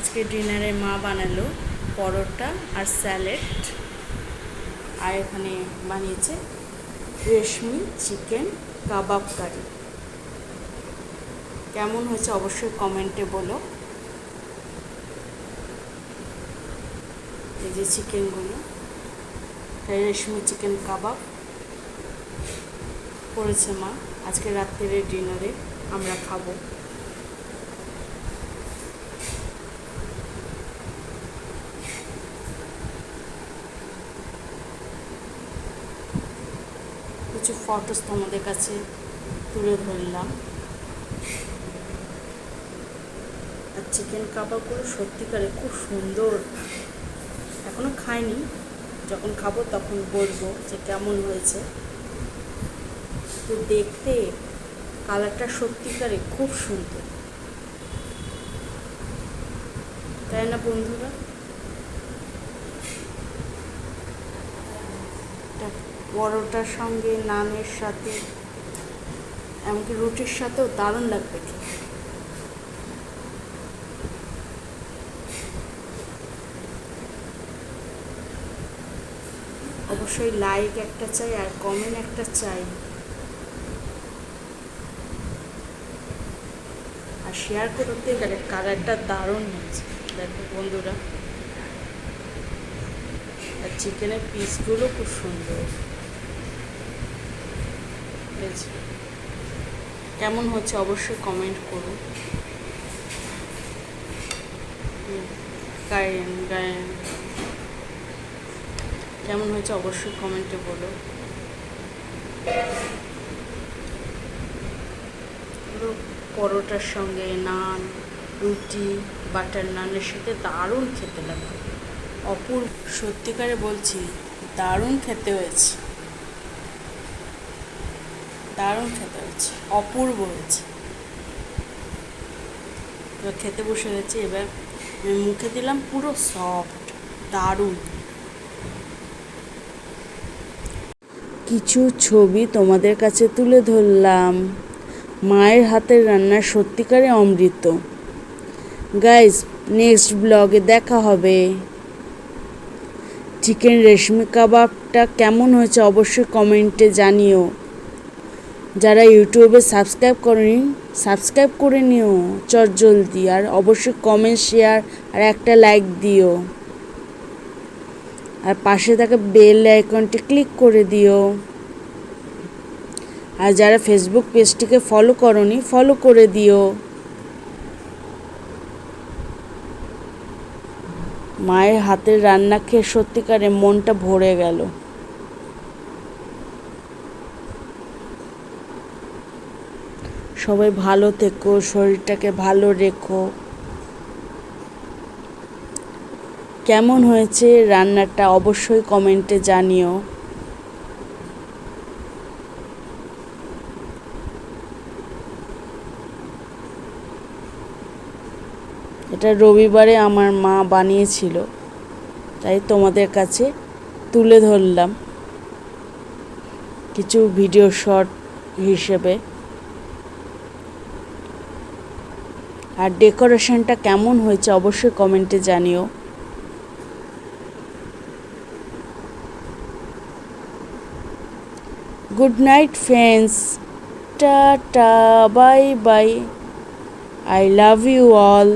আজকে ডিনারে মা বানালো পরোটা আর স্যালাড। আর এখানে বানিয়েছে রেশমি চিকেন কাবাব কারি। কেমন হয়েছে অবশ্যই কমেন্টে বলো। এই যে চিকেনগুলো রেশমি চিকেন কাবাব করেছে মা। আজকে রাত্রের ডিনারে আমরা খাব। কিছু ফটোস তোমাদের কাছে তুলে ধরলাম। আর চিকেন কাবাবগুলো সত্যিকারে খুব সুন্দর। এখনও খাইনি। যখন খাব তখন বলব যে কেমন হয়েছে। তো দেখতে কালারটা সত্যিকারে খুব সুন্দর। তাই না বন্ধুরা? পরোটার সঙ্গে, নানের সাথে, এমনকি রুটির সাথেও দারুণ লাগবে অবশ্যই লাইক একটা চাই আর কমেন্ট একটা চাই। আর শেয়ার করতে গেলে কালারটা দারুণ হয়েছে। দেখো বন্ধুরা, আর চিকেনের পিসগুলো খুব সুন্দর। বেশ। কেমন হচ্ছে অবশ্যই কমেন্ট করুন। গায়েন গায়েন। কেমন হয়েছে অবশ্যই কমেন্টে বলো। পরোটার সঙ্গে নান, রুটি, বাটার নানের সাথে দারুণ খেতে লাগে অপূর্ব। সত্যিকারে বলছি, দারুণ খেতে হয়েছে। দারুণ খেতে হয়েছে, অপূর্ব হয়েছে। এবার খেতে বসে গেছি এবার মুখে দিলাম পুরো সফট দারুণ। কিছু ছবি তোমাদের কাছে তুলে ধরলাম। মায়ের হাতের রান্না সত্যিকারে অমৃত। গাইজ নেক্সট ব্লগে দেখা হবে। চিকেন রেশমি কাবাবটা কেমন হয়েছে অবশ্যই কমেন্টে জানিও। যারা ইউটিউবে সাবস্ক্রাইব করেনি, সাবস্ক্রাইব করে নিও। চট জলদি, আর অবশ্যই কমেন্ট শেয়ার আর একটা লাইক দিও। আর পাশে থাকা বেল আইকনটি ক্লিক করে দিও। আর যারা ফেসবুক পেজটিকে ফলো করনি ফলো করে দিও। মায়ের হাতের রান্না খেয়ে সত্যিকারে মনটা ভরে গেল। সবাই ভালো থেকো, শরীরটাকে ভালো রেখো। কেমন হয়েছে রান্নাটা অবশ্যই কমেন্টে জানিও। এটা রবিবারে আমার মা বানিয়েছিল, তাই তোমাদের কাছে তুলে ধরলাম। কিছু ভিডিও শট হিসেবে। আর ডেকোরেশনটা কেমন হয়েছে অবশ্যই কমেন্টে জানিও। Good night friends. Ta ta bye bye. I love you all.